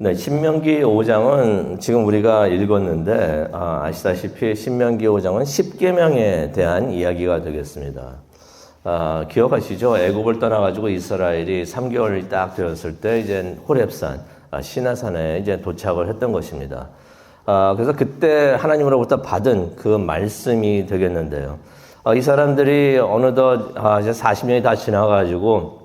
네, 신명기 5장은 지금 우리가 읽었는데 아, 아시다시피 신명기 5장은 10계명에 대한 이야기가 되겠습니다. 아, 기억하시죠? 애굽을 떠나가지고 이스라엘이 3개월이 딱 되었을 때 이제 호렙산 아, 시나산에 이제 도착을 했던 것입니다. 아, 그래서 그때 하나님으로부터 받은 그 말씀이 되겠는데요. 아, 이 사람들이 어느덧 아, 이제 40년이 다 지나가지고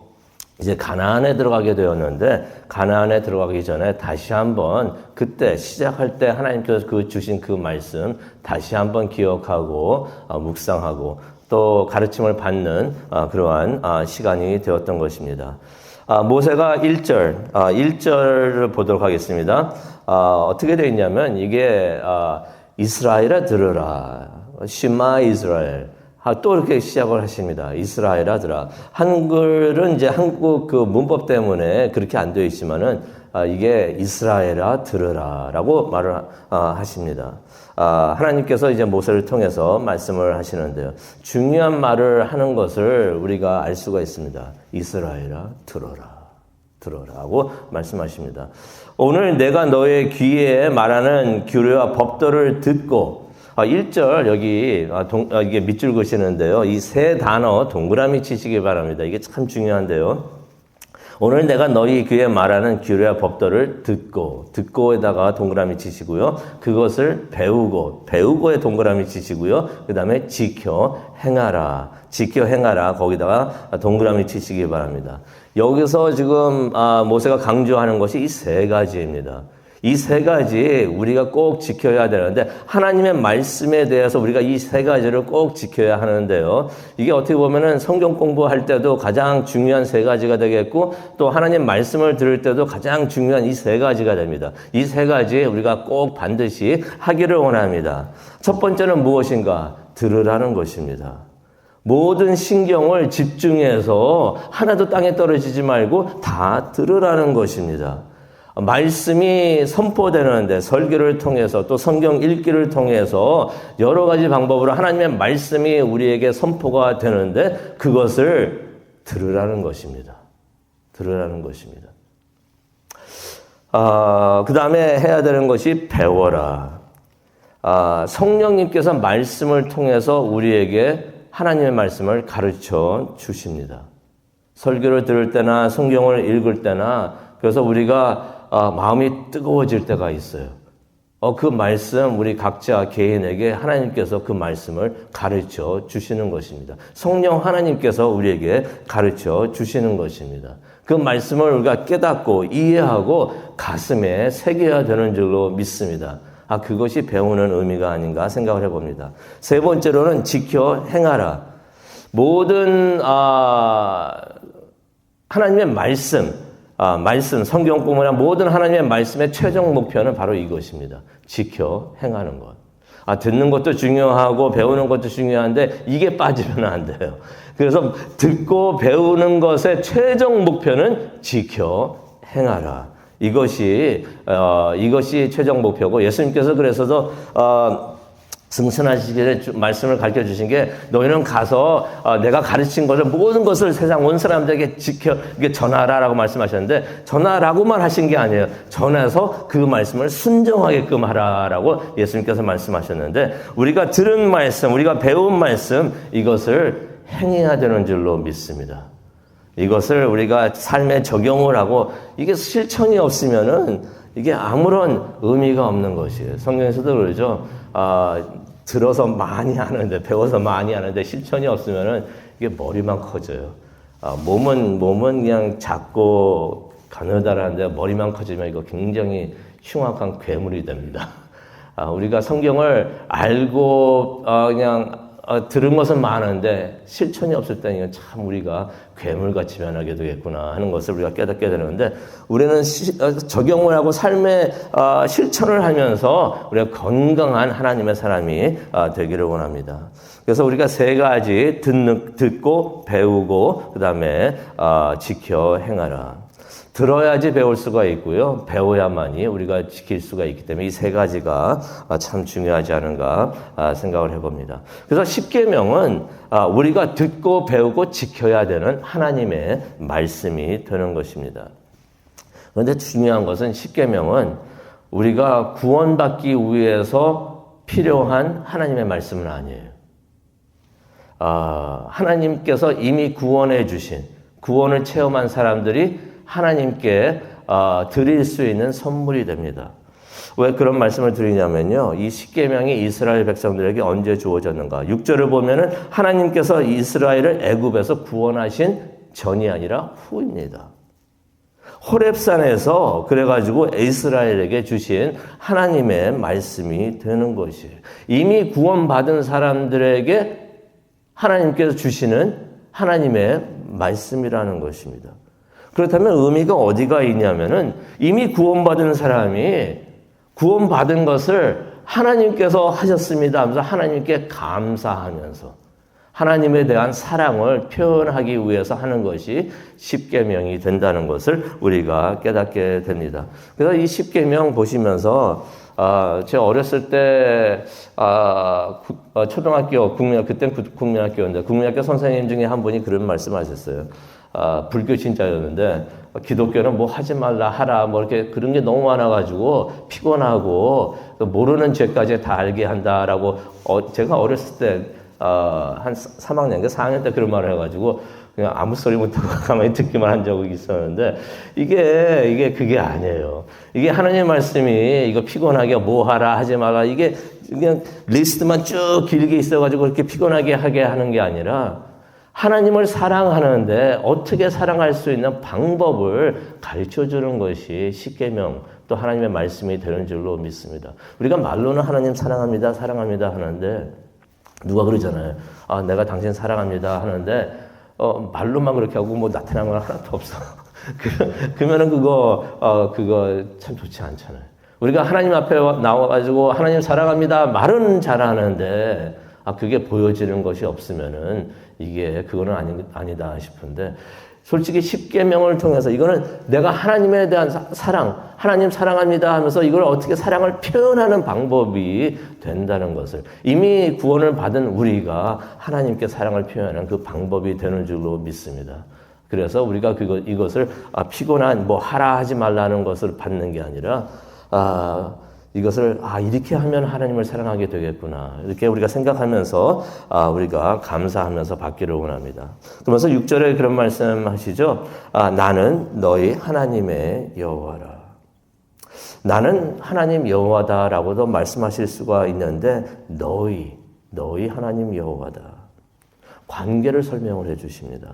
이제 가나안에 들어가게 되었는데 가나안에 들어가기 전에 다시 한번 그때 시작할 때 하나님께서 그 주신 그 말씀 다시 한번 기억하고 어, 묵상하고 또 가르침을 받는 어, 그러한 어, 시간이 되었던 것입니다. 아, 모세가 1절, 아, 1절을 보도록 하겠습니다. 아, 어떻게 되어 있냐면 이게 아, 이스라엘아 들으라. 시마 이스라엘. 아, 또 이렇게 시작을 하십니다. 이스라엘 아들아. 한글은 이제 한국 그 문법 때문에 그렇게 안 되어 있지만은 아, 이게 이스라엘아 들으라라고 말을 아, 하십니다. 아, 하나님께서 이제 모세를 통해서 말씀을 하시는데요. 중요한 말을 하는 것을 우리가 알 수가 있습니다. 이스라엘아 들어라. 들어라고 말씀하십니다. 오늘 내가 너의 귀에 말하는 규례와 법도를 듣고 아, 1절 여기 아, 동, 아, 이게 밑줄 그시는데요. 이 세 단어 동그라미 치시기 바랍니다. 이게 참 중요한데요. 오늘 내가 너희 귀에 말하는 규례와 법도를 듣고 듣고에다가 동그라미 치시고요. 그것을 배우고 배우고에 동그라미 치시고요. 그다음에 지켜 행하라. 지켜 행하라. 거기다가 동그라미 치시기 바랍니다. 여기서 지금 아, 모세가 강조하는 것이 이 세 가지입니다. 이 세 가지 우리가 꼭 지켜야 되는데 하나님의 말씀에 대해서 우리가 이 세 가지를 꼭 지켜야 하는데요. 이게 어떻게 보면은 성경 공부할 때도 가장 중요한 세 가지가 되겠고 또 하나님 말씀을 들을 때도 가장 중요한 이 세 가지가 됩니다. 이 세 가지 우리가 꼭 반드시 하기를 원합니다. 첫 번째는 무엇인가? 들으라는 것입니다. 모든 신경을 집중해서 하나도 땅에 떨어지지 말고 다 들으라는 것입니다. 말씀이 선포되는데 설교를 통해서 또 성경 읽기를 통해서 여러 가지 방법으로 하나님의 말씀이 우리에게 선포가 되는데 그것을 들으라는 것입니다. 들으라는 것입니다. 아, 그 다음에 해야 되는 것이 배워라. 아, 성령님께서 말씀을 통해서 우리에게 하나님의 말씀을 가르쳐 주십니다. 설교를 들을 때나 성경을 읽을 때나 그래서 우리가 아, 마음이 뜨거워질 때가 있어요. 어, 그 말씀 우리 각자 개인에게 하나님께서 그 말씀을 가르쳐 주시는 것입니다. 성령 하나님께서 우리에게 가르쳐 주시는 것입니다. 그 말씀을 우리가 깨닫고 이해하고 가슴에 새겨야 되는 줄로 믿습니다. 아, 그것이 배우는 의미가 아닌가 생각을 해봅니다. 세 번째로는 지켜 행하라. 모든, 아, 하나님의 말씀, 아, 말씀, 성경뿐만 아니라 모든 하나님의 말씀의 최종 목표는 바로 이것입니다. 지켜 행하는 것. 아, 듣는 것도 중요하고 배우는 것도 중요한데 이게 빠지면 안 돼요. 그래서 듣고 배우는 것의 최종 목표는 지켜 행하라. 이것이 어, 이것이 최종 목표고 예수님께서 그래서도 어, 승선하시기에 말씀을 가르쳐 주신 게 너희는 가서 어, 내가 가르친 것을 모든 것을 세상 온 사람들에게 지켜 전하라라고 말씀하셨는데 전하라고만 하신 게 아니에요. 전해서 그 말씀을 순종하게끔 하라라고 예수님께서 말씀하셨는데 우리가 들은 말씀, 우리가 배운 말씀 이것을 행해야 되는 줄로 믿습니다. 이것을 우리가 삶에 적용을 하고 이게 실천이 없으면은 이게 아무런 의미가 없는 것이에요. 성경에서도 그러죠. 아, 들어서 많이 하는데, 배워서 많이 하는데 실천이 없으면은 이게 머리만 커져요. 아, 몸은, 몸은 그냥 작고 가느다란데 머리만 커지면 이거 굉장히 흉악한 괴물이 됩니다. 아, 우리가 성경을 알고, 아, 그냥 어, 들은 것은 많은데 실천이 없을 때는 이건 참 우리가 괴물같이 변하게 되겠구나 하는 것을 우리가 깨닫게 되는데 우리는 시, 어, 적용을 하고 삶의 어, 실천을 하면서 우리가 건강한 하나님의 사람이 어, 되기를 원합니다. 그래서 우리가 세 가지 듣는, 듣고 배우고 그 다음에 어, 지켜 행하라. 들어야지 배울 수가 있고요. 배워야만이 우리가 지킬 수가 있기 때문에 이 세 가지가 참 중요하지 않은가 생각을 해봅니다. 그래서 십계명은 우리가 듣고 배우고 지켜야 되는 하나님의 말씀이 되는 것입니다. 그런데 중요한 것은 십계명은 우리가 구원받기 위해서 필요한 하나님의 말씀은 아니에요. 아, 하나님께서 이미 구원해 주신 구원을 체험한 사람들이 하나님께 아, 드릴 수 있는 선물이 됩니다. 왜 그런 말씀을 드리냐면요. 이 십계명이 이스라엘 백성들에게 언제 주어졌는가? 6절을 보면은 하나님께서 이스라엘을 애굽에서 구원하신 전이 아니라 후입니다. 호렙산에서 그래가지고 이스라엘에게 주신 하나님의 말씀이 되는 것이 이미 구원받은 사람들에게 하나님께서 주시는 하나님의 말씀이라는 것입니다. 그렇다면 의미가 어디가 있냐면은 이미 구원받은 사람이 구원받은 것을 하나님께서 하셨습니다 하면서 하나님께 감사하면서 하나님에 대한 사랑을 표현하기 위해서 하는 것이 십계명이 된다는 것을 우리가 깨닫게 됩니다. 그래서 이 십계명 보시면서 아, 제가 어렸을 때 아, 구, 어, 초등학교 국민학 그때 국민학교인데 국민학교 선생님 중에 한 분이 그런 말씀하셨어요. 아, 불교 신자였는데 기독교는 뭐 하지 말라 하라 뭐 이렇게 그런 게 너무 많아가지고 피곤하고 모르는 죄까지 다 알게 한다라고 어, 제가 어렸을 때 어, 한 3학년, 4학년 때 그런 말을 해가지고 그냥 아무 소리 못하고 가만히 듣기만 한 적이 있었는데 이게 이게 그게 아니에요. 이게 하나님 말씀이 이거 피곤하게 뭐 하라 하지 마라 이게 그냥 리스트만 쭉 길게 있어가지고 그렇게 피곤하게 하게 하는 게 아니라 하나님을 사랑하는데 어떻게 사랑할 수 있는 방법을 가르쳐 주는 것이 십계명 또 하나님의 말씀이 되는 줄로 믿습니다. 우리가 말로는 하나님 사랑합니다, 사랑합니다 하는데 누가 그러잖아요. 아, 내가 당신 사랑합니다 하는데, 어, 말로만 그렇게 하고 뭐 나타난 건 하나도 없어. 그러면은 그거, 어, 그거 참 좋지 않잖아요. 우리가 하나님 앞에 나와가지고 하나님 사랑합니다 말은 잘하는데, 아, 그게 보여지는 것이 없으면은 이게 그거는 아니, 아니다 싶은데, 솔직히 십계명을 통해서 이거는 내가 하나님에 대한 사랑, 하나님 사랑합니다 하면서 이걸 어떻게 사랑을 표현하는 방법이 된다는 것을 이미 구원을 받은 우리가 하나님께 사랑을 표현하는 그 방법이 되는 줄로 믿습니다. 그래서 우리가 그거 이것을 아, 피곤한 뭐 하라 하지 말라는 것을 받는 게 아니라 아, 이것을 아 이렇게 하면 하나님을 사랑하게 되겠구나 이렇게 우리가 생각하면서 아 우리가 감사하면서 받기를 원합니다. 그러면서 6절에 그런 말씀하시죠. 아 나는 너희 하나님의 여호와라. 나는 하나님 여호와다라고도 말씀하실 수가 있는데 너희 너희 하나님 여호와다. 관계를 설명을 해 주십니다.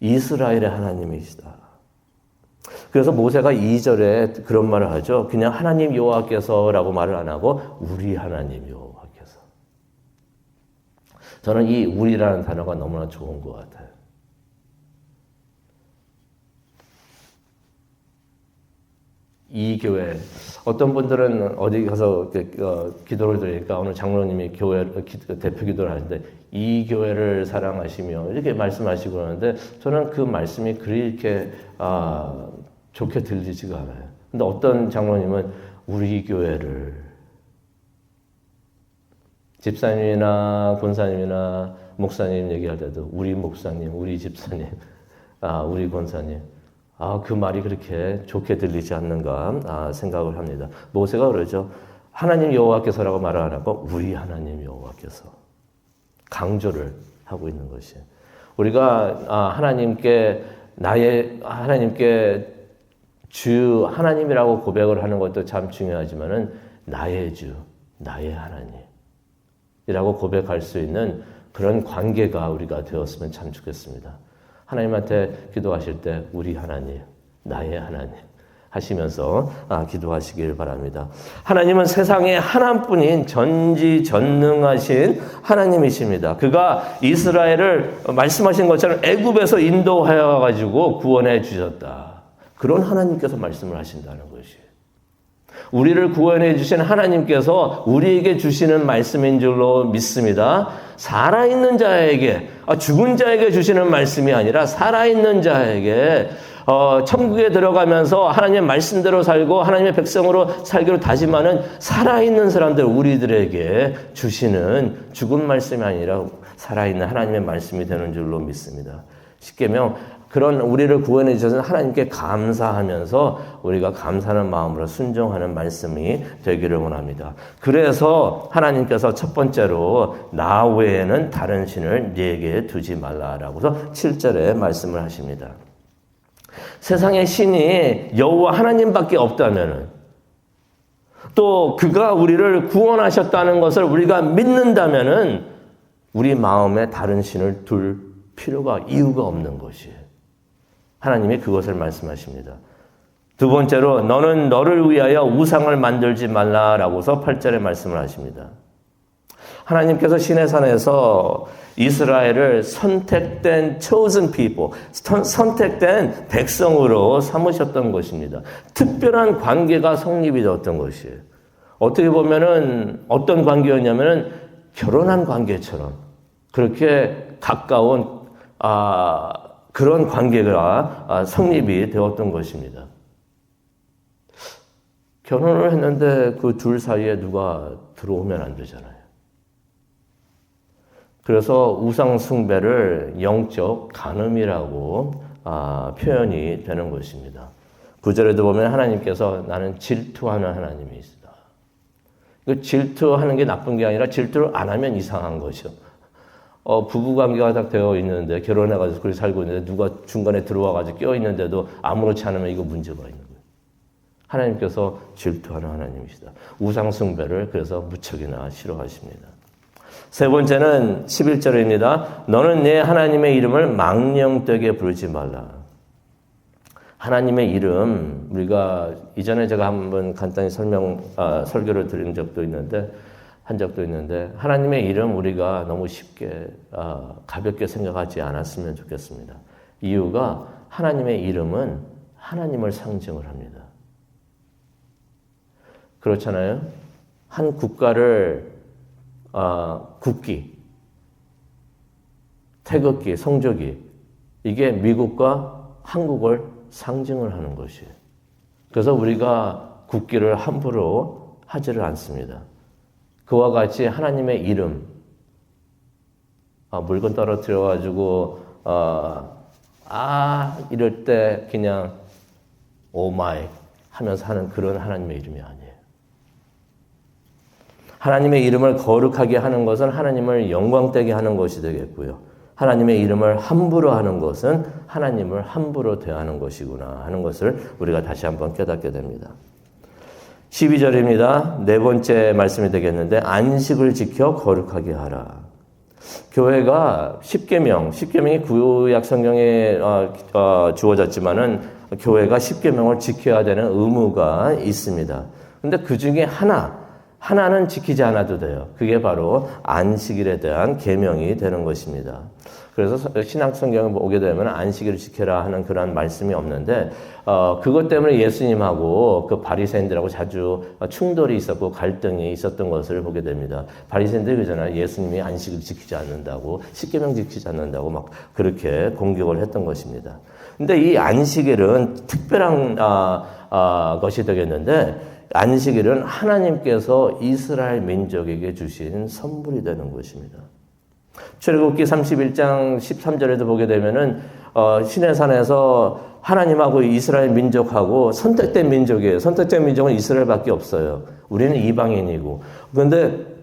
이스라엘의 하나님이시다. 그래서 모세가 2절에 그런 말을 하죠. 그냥 하나님 여호와께서라고 말을 안 하고 우리 하나님 여호와께서. 저는 이 우리라는 단어가 너무나 좋은 것 같아요. 이 교회 어떤 분들은 어디 가서 어, 기도를 드리니까 오늘 장로님이 교회 대표 기도를 하는데 이 교회를 사랑하시며 이렇게 말씀하시고 그러는데 저는 그 말씀이 그렇게 아, 좋게 들리지가 않아요. 근데 어떤 장로님은 우리 교회를 집사님이나 권사님이나 목사님 얘기할 때도 우리 목사님, 우리 집사님, 아, 우리 권사님. 아, 그 말이 그렇게 좋게 들리지 않는가 아, 생각을 합니다. 모세가 그러죠. 하나님 여호와께서라고 말을 안 하고 우리 하나님 여호와께서 강조를 하고 있는 것이 우리가 아, 하나님께 나의 하나님께 주 하나님이라고 고백을 하는 것도 참 중요하지만은 나의 주, 나의 하나님이라고 고백할 수 있는 그런 관계가 우리가 되었으면 참 좋겠습니다. 하나님한테 기도하실 때 우리 하나님, 나의 하나님 하시면서 아, 기도하시길 바랍니다. 하나님은 세상에 하나뿐인 전지전능하신 하나님이십니다. 그가 이스라엘을 말씀하신 것처럼 애굽에서 인도하여 가지고 구원해 주셨다. 그런 하나님께서 말씀을 하신다는 것이 우리를 구원해 주신 하나님께서 우리에게 주시는 말씀인 줄로 믿습니다. 살아있는 자에게, 아, 죽은 자에게 주시는 말씀이 아니라 살아있는 자에게 어, 천국에 들어가면서 하나님의 말씀대로 살고 하나님의 백성으로 살기로 다짐하는 살아있는 사람들 우리들에게 주시는 죽은 말씀이 아니라 살아있는 하나님의 말씀이 되는 줄로 믿습니다. 십계명 그런 우리를 구원해 주셔서 하나님께 감사하면서 우리가 감사하는 마음으로 순종하는 말씀이 되기를 원합니다. 그래서 하나님께서 첫 번째로 나 외에는 다른 신을 네게 두지 말라라고서 7절에 말씀을 하십니다. 세상의 신이 여호와 하나님밖에 없다면은 또 그가 우리를 구원하셨다는 것을 우리가 믿는다면은 우리 마음에 다른 신을 둘 필요가 이유가 없는 것이에요. 하나님이 그것을 말씀하십니다. 두 번째로 너는 너를 위하여 우상을 만들지 말라라고서 8절에 말씀을 하십니다. 하나님께서 신의 산에서 이스라엘을 선택된 chosen people, 선택된 백성으로 삼으셨던 것입니다. 특별한 관계가 성립이 되었던 것이에요. 어떻게 보면은 어떤 관계였냐면은 결혼한 관계처럼 그렇게 가까운 아, 그런 관계가 아, 성립이 되었던 것입니다. 결혼을 했는데 그 둘 사이에 누가 들어오면 안 되잖아요. 그래서 우상숭배를 영적 간음이라고 아, 표현이 되는 것입니다. 구절에도 보면 하나님께서 나는 질투하는 하나님이 있다. 그 질투하는 게 나쁜 게 아니라 질투를 안 하면 이상한 거죠. 어, 부부 관계가 딱 되어 있는데 결혼해가지고 그렇게 살고 있는데 누가 중간에 들어와가지고 껴 있는데도 아무렇지 않으면 이거 문제가 있는 거예요. 하나님께서 질투하는 하나님이시다. 우상숭배를 그래서 무척이나 싫어하십니다. 세 번째는 11절입니다. 너는 내 하나님의 이름을 망령되게 부르지 말라. 하나님의 이름, 우리가 이전에 제가 한번 간단히 설명, 아, 설교를 드린 적도 있는데, 한 적도 있는데, 하나님의 이름 우리가 너무 쉽게, 아, 가볍게 생각하지 않았으면 좋겠습니다. 이유가 하나님의 이름은 하나님을 상징을 합니다. 그렇잖아요? 한 국가를 어, 국기, 태극기, 성조기 이게 미국과 한국을 상징을 하는 것이에요. 그래서 우리가 국기를 함부로 하지를 않습니다. 그와 같이 하나님의 이름, 아, 물건 떨어뜨려 가지고 어, 아 이럴 때 그냥 오 마이 하면서 하는 그런 하나님의 이름이 아니에요. 하나님의 이름을 거룩하게 하는 것은 하나님을 영광되게 하는 것이 되겠고요. 하나님의 이름을 함부로 하는 것은 하나님을 함부로 대하는 것이구나 하는 것을 우리가 다시 한번 깨닫게 됩니다. 12절입니다. 네 번째 말씀이 되겠는데 안식을 지켜 거룩하게 하라. 교회가 10계명, 10계명이 구약 성경에 어, 어, 주어졌지만은 교회가 10계명을 지켜야 되는 의무가 있습니다. 근데 그 중에 하나 하나는 지키지 않아도 돼요. 그게 바로 안식일에 대한 계명이 되는 것입니다. 그래서 신약 성경을 오게 되면 안식일을 지켜라 하는 그런 말씀이 없는데 어, 그것 때문에 예수님하고 그 바리새인들하고 자주 충돌이 있었고 갈등이 있었던 것을 보게 됩니다. 바리새인들이 그러잖아요. 예수님이 안식을 지키지 않는다고 십계명 지키지 않는다고 막 그렇게 공격을 했던 것입니다. 근데 이 안식일은 특별한 아, 아, 것이 되겠는데 안식일은 하나님께서 이스라엘 민족에게 주신 선물이 되는 것입니다. 출애굽기 31장 13절에도 보게 되면은 어, 신의 산에서 하나님하고 이스라엘 민족하고 선택된 민족이에요. 선택된 민족은 이스라엘밖에 없어요. 우리는 이방인이고. 그런데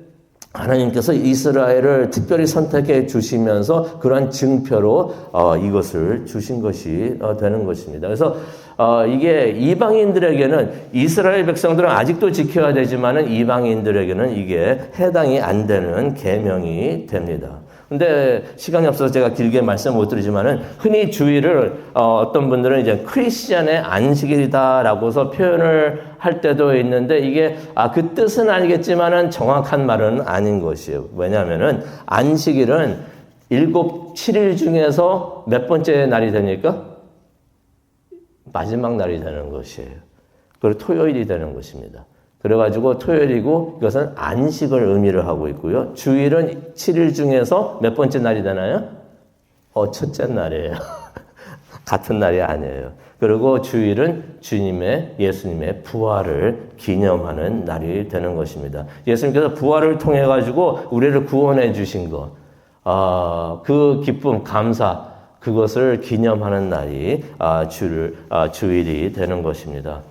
하나님께서 이스라엘을 특별히 선택해 주시면서 그러한 증표로 어, 이것을 주신 것이 어, 되는 것입니다. 그래서 어, 이게 이방인들에게는 이스라엘 백성들은 아직도 지켜야 되지만은 이방인들에게는 이게 해당이 안 되는 계명이 됩니다. 근데 시간이 없어서 제가 길게 말씀 못 드리지만은 흔히 주의를 어, 떤 분들은 이제 크리스천의 안식일이다라고서 표현을 할 때도 있는데 이게 아 그 뜻은 알겠지만은 정확한 말은 아닌 것이에요. 왜냐하면은 안식일은 일곱 7일 중에서 몇 번째 날이 되니까 마지막 날이 되는 것이에요. 그리고 토요일이 되는 것입니다. 그래가지고 토요일이고 이것은 안식을 의미를 하고 있고요. 주일은 7일 중에서 몇 번째 날이 되나요? 어, 첫째 날이에요. 같은 날이 아니에요. 그리고 주일은 주님의 예수님의 부활을 기념하는 날이 되는 것입니다. 예수님께서 부활을 통해 가지고 우리를 구원해 주신 것, 어, 그 기쁨, 감사, 그것을 기념하는 날이 아, 주를 아, 주일이 되는 것입니다.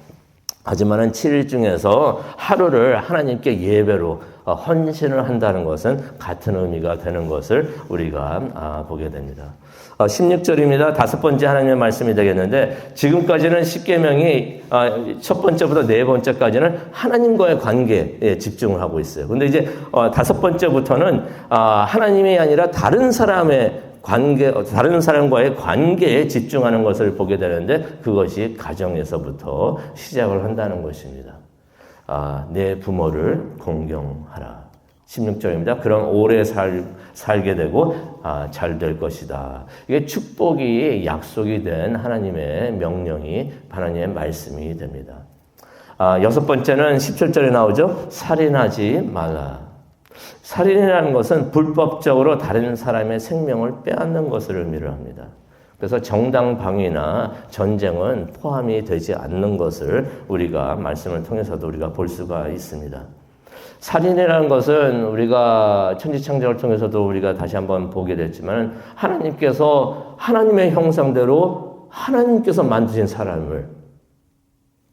하지만은 7일 중에서 하루를 하나님께 예배로 어, 헌신을 한다는 것은 같은 의미가 되는 것을 우리가 아, 보게 됩니다. 16절입니다. 다섯 번째 하나님의 말씀이 되겠는데 지금까지는 10계명이 아, 첫 번째부터 네 번째까지는 하나님과의 관계에 집중을 하고 있어요. 근데 이제 어, 다섯 번째부터는 아, 하나님이 아니라 다른 사람의 관계, 다른 사람과의 관계에 집중하는 것을 보게 되는데 그것이 가정에서부터 시작을 한다는 것입니다. 아, 내 부모를 공경하라. 16절입니다. 그럼 오래 살, 살게 되고 아, 잘 될 것이다. 이게 축복이 약속이 된 하나님의 명령이 하나님의 말씀이 됩니다. 아, 여섯 번째는 17절에 나오죠. 살인하지 말라. 살인이라는 것은 불법적으로 다른 사람의 생명을 빼앗는 것을 의미를 합니다. 그래서 정당 방위나 전쟁은 포함이 되지 않는 것을 우리가 말씀을 통해서도 우리가 볼 수가 있습니다. 살인이라는 것은 우리가 천지창조를 통해서도 우리가 다시 한번 보게 됐지만 하나님께서 하나님의 형상대로 하나님께서 만드신 사람을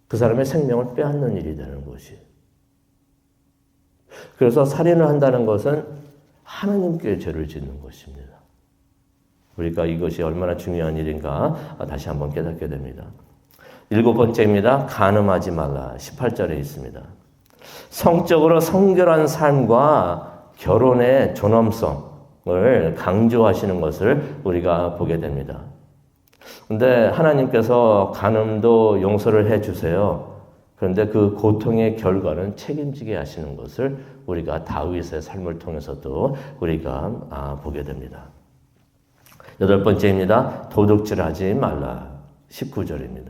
그 사람의 생명을 빼앗는 일이 되는 것이. 그래서 살인을 한다는 것은 하나님께 죄를 짓는 것입니다. 우리가 이것이 얼마나 중요한 일인가 다시 한번 깨닫게 됩니다. 일곱 번째입니다. 간음하지 말라. 18절에 있습니다. 성적으로 성결한 삶과 결혼의 존엄성을 강조하시는 것을 우리가 보게 됩니다. 근데 하나님께서 간음도 용서를 해 주세요. 그런데 그 고통의 결과는 책임지게 하시는 것을 우리가 다윗의 삶을 통해서도 우리가 아, 보게 됩니다. 여덟 번째입니다. 도둑질하지 말라. 19절입니다.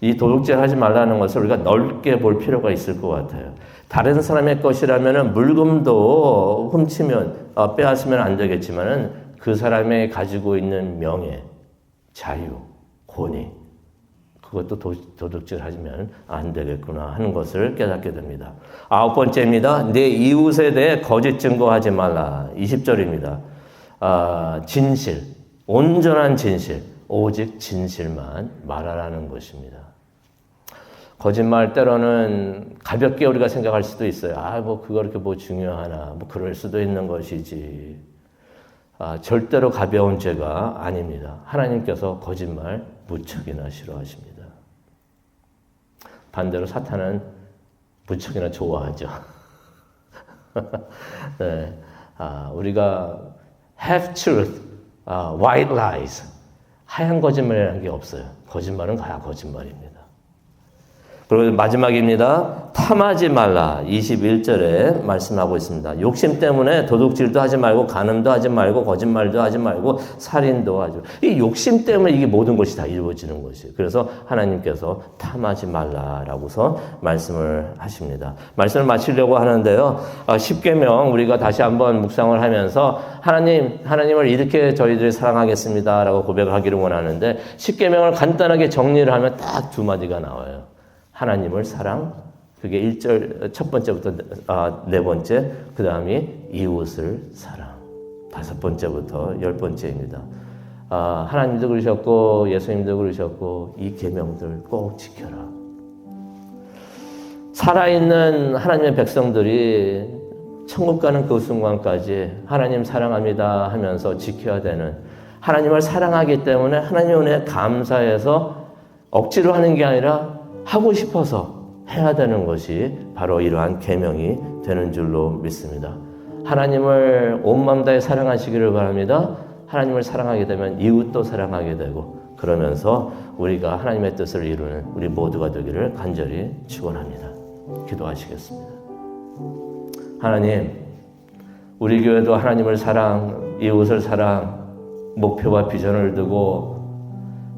이 도둑질 하지 말라는 것을 우리가 넓게 볼 필요가 있을 것 같아요. 다른 사람의 것이라면 물금도 훔치면, 어, 빼앗으면 안 되겠지만은 그 사람의 가지고 있는 명예, 자유, 권위, 그것도 도, 도둑질 하면 안 되겠구나 하는 것을 깨닫게 됩니다. 아홉 번째입니다. 내 이웃에 대해 거짓 증거하지 말라. 20절입니다. 아, 진실, 온전한 진실, 오직 진실만 말하라는 것입니다. 거짓말 때로는 가볍게 우리가 생각할 수도 있어요. 아, 뭐, 그거 이렇게 뭐 중요하나. 뭐, 그럴 수도 있는 것이지. 아, 절대로 가벼운 죄가 아닙니다. 하나님께서 거짓말 무척이나 싫어하십니다. 반대로 사탄은 무척이나 좋아하죠. 네. 아, 우리가 half truth, 아, white lies. 하얀 거짓말이라는 게 없어요. 거짓말은 다 거짓말입니다. 그리고 마지막입니다. 탐하지 말라. 21절에 말씀하고 있습니다. 욕심 때문에 도둑질도 하지 말고 간음도 하지 말고 거짓말도 하지 말고 살인도 하지. 이 욕심 때문에 이게 모든 것이 다 이루어지는 것이에요. 그래서 하나님께서 탐하지 말라라고서 말씀을 하십니다. 말씀을 마치려고 하는데요. 10계명 아, 우리가 다시 한번 묵상을 하면서 하나님 하나님을 이렇게 저희들이 사랑하겠습니다라고 고백을 하기를 원하는데 10계명을 간단하게 정리를 하면 딱 두 마디가 나와요. 하나님을 사랑, 그게 1절 첫 번째부터 아, 네 번째, 그 다음이 이웃을 사랑. 다섯 번째부터 열 번째입니다. 아, 하나님도 그러셨고 예수님도 그러셨고 이 계명들 꼭 지켜라. 살아있는 하나님의 백성들이 천국 가는 그 순간까지 하나님 사랑합니다 하면서 지켜야 되는 하나님을 사랑하기 때문에 하나님 은혜 감사해서 억지로 하는 게 아니라 하고 싶어서 해야 되는 것이 바로 이러한 계명이 되는 줄로 믿습니다. 하나님을 온 마음 다해 사랑하시기를 바랍니다. 하나님을 사랑하게 되면 이웃도 사랑하게 되고 그러면서 우리가 하나님의 뜻을 이루는 우리 모두가 되기를 간절히 축원합니다. 기도하시겠습니다. 하나님, 우리 교회도 하나님을 사랑, 이웃을 사랑, 목표와 비전을 두고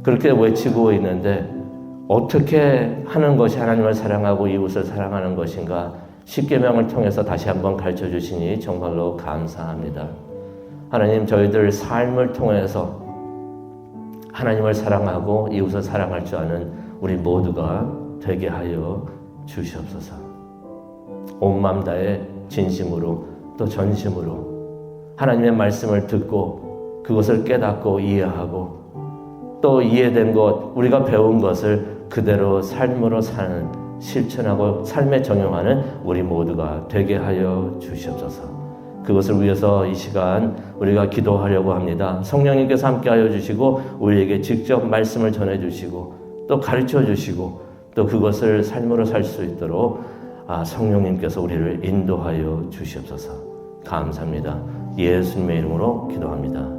그렇게 외치고 있는데 어떻게 하는 것이 하나님을 사랑하고 이웃을 사랑하는 것인가 십계명을 통해서 다시 한번 가르쳐 주시니 정말로 감사합니다. 하나님 저희들 삶을 통해서 하나님을 사랑하고 이웃을 사랑할 줄 아는 우리 모두가 되게 하여 주시옵소서. 온 마음 다해 진심으로 또 전심으로 하나님의 말씀을 듣고 그것을 깨닫고 이해하고 또 이해된 것, 우리가 배운 것을 그대로 삶으로 사는, 실천하고 삶에 적용하는 우리 모두가 되게 하여 주시옵소서. 그것을 위해서 이 시간 우리가 기도하려고 합니다. 성령님께서 함께하여 주시고 우리에게 직접 말씀을 전해 주시고 또 가르쳐 주시고 또 그것을 삶으로 살 수 있도록 아, 성령님께서 우리를 인도하여 주시옵소서. 감사합니다. 예수님의 이름으로 기도합니다.